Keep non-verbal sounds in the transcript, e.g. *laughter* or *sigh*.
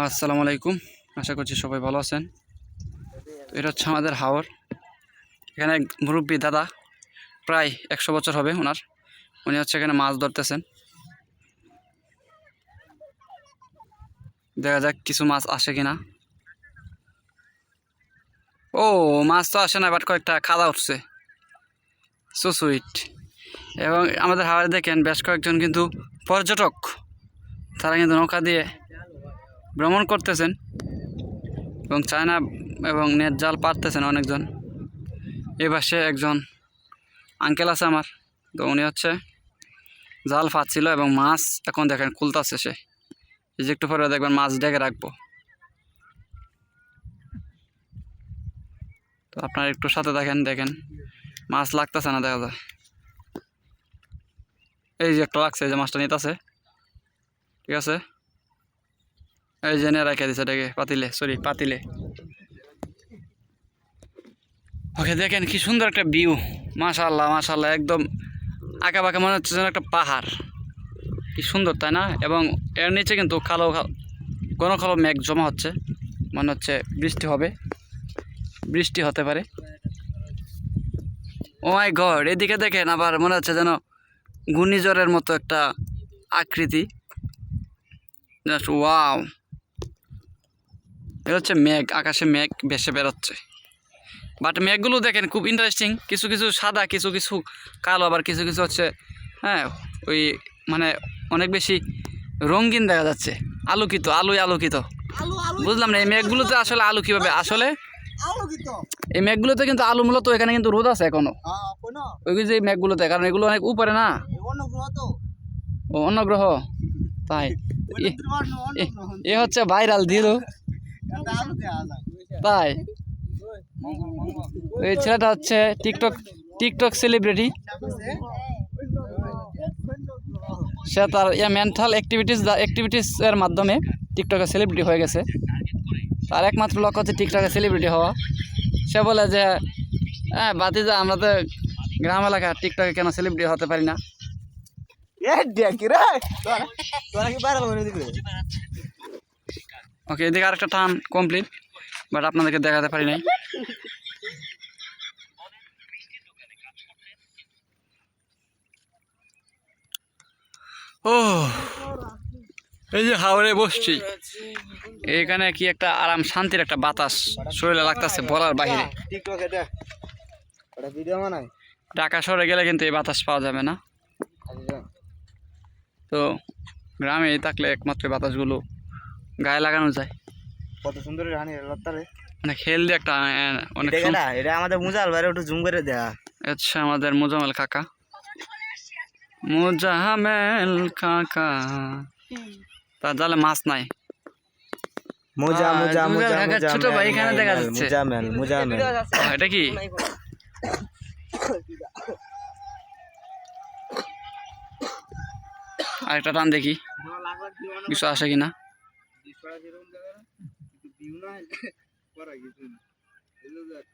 আসসালামু আলাইকুম। আশা করছি সবাই ভালো আছেন। এটা হচ্ছে আমাদের হাওর। এখানে মুরব্বী দাদা, প্রায় একশো বছর হবে ওনার। উনি হচ্ছে এখানে মাছ ধরতেছেন। দেখা যাক কিছু মাছ আসে কিনা। ও, মাছ তো আসে না বাট কয়েকটা খাদা উঠছে। সো সুইট এবং আমাদের হাওয়ারে দেখেন, বেশ কয়েকজন কিন্তু পর্যটক। তারা কিন্তু নৌকা দিয়ে ভ্রমণ করতেছেন এবং চায়না এবং নেট জাল পারতেছেন অনেকজন। এই পাশে একজন আঙ্কেল আছে আমার, তো উনি হচ্ছে জাল ফাঁচ্ছিল এবং মাছ এখন দেখেন খুলতাছে সে। এই যে একটু পরে দেখবেন মাছ ডেকে রাখব। তো আপনারা একটু সাথে দেখেন দেখেন। মাছ লাগতেছে না দেখা যায়। এই যে একটা লাগছে যে মাছটা নিতেছে। ঠিক আছে? এই নিয়ে রেখে দিছে এটাকে, পাতিলে সরি পাতিলে। ওকে, দেখেন কি সুন্দর একটা ভিউ মাশাল্লাহ মাশাল্লাহ একদম আঁকা বাঁকা মনে হচ্ছে যেন একটা পাহাড়। কি সুন্দর, তাই না? এবং এর নিচে কিন্তু কালো ঘন কালো মেঘ জমা হচ্ছে। মনে হচ্ছে বৃষ্টি হবে। বৃষ্টি হতে পারে। ও মাই গড, এদিকে দেখেন আবার মনে হচ্ছে যেন ঘূর্ণিঝড়ের মতো একটা আকৃতি। Just wow. এটা হচ্ছে মেঘ আকাশে মেঘ ভেসে বেরোচ্ছে বাট মেঘগুলো দেখেন খুব ইন্টারেস্টিং কিছু কিছু সাদা কিছু কিছু কালো আবার কিছু কিছু হচ্ছে হ্যাঁ ওই মানে অনেক বেশি রঙিন দেখা যাচ্ছে। আলোকিত আলোয় আলোকিত। আলু আলু বুঝলাম না এই মেঘগুলোতে আসলে আলো কীভাবে? আসলে এই মেঘগুলোতে কিন্তু আলো মূলত এখানে কিন্তু রোদ আছে এখনও। ওই যে মেঘগুলোতে কারণ এগুলো অনেক উপরে না। অন্য গ্রহ ও অন্য গ্রহ তাই। *laughs* এ- হচ্ছে ভাইরাল দিল *laughs* তাই? এই ছেলেটা হচ্ছে টিকটক টিকটক সেলিব্রিটি সে তার ইয়া মেন্টাল অ্যাক্টিভিটিস অ্যাক্টিভিটিস এর মাধ্যমে টিকটকে সেলিব্রিটি হয়ে গেছে। তার একমাত্র লক্ষ্য হচ্ছে টিকটকে সেলিব্রিটি হওয়া। সে বলে যে হ্যাঁ বাতিজা আমরা তো গ্রাম এলাকা টিকটকে কেন সেলিব্রিটি হতে পারি না? ওকে এদিকে আরেকটা টান কমপ্লিট বাট আপনাদেরকে দেখাতে পারি নাই। ও এই যে হাওড়ে বসছি। এখানে কি একটা আরাম শান্তির একটা বাতাস শরীরে লাগতেছে বলার বানাই ঢাকা শহরে গেলে কিন্তু এই বাতাস পাওয়া যাবে না। তো গ্রামে থাকলে একমাত্র বাতাসগুলো গায়ে লাগানো যায়। কত সুন্দর রানী লত্তারে। অনেক হেলদি একটা অনেক এটা কেডা? এটা আমাদের মুজাল বাইরে একটু জুম করে দেখা আচ্ছা আমাদের মোজামেল কাকা। মোজামেল কাকা। তার জালে মাছ নাই। মোজা মোজা মোজা মোজা ছোট ভাই এখানে দেখা যাচ্ছে। মুজামেল মুজামেল এটা কি? আরেকটা টান দেখি। কিছু আসে কিনা? করা যেরকম জায়গা কিন্তু ভিউ না করা কিছু না এগুলো একটা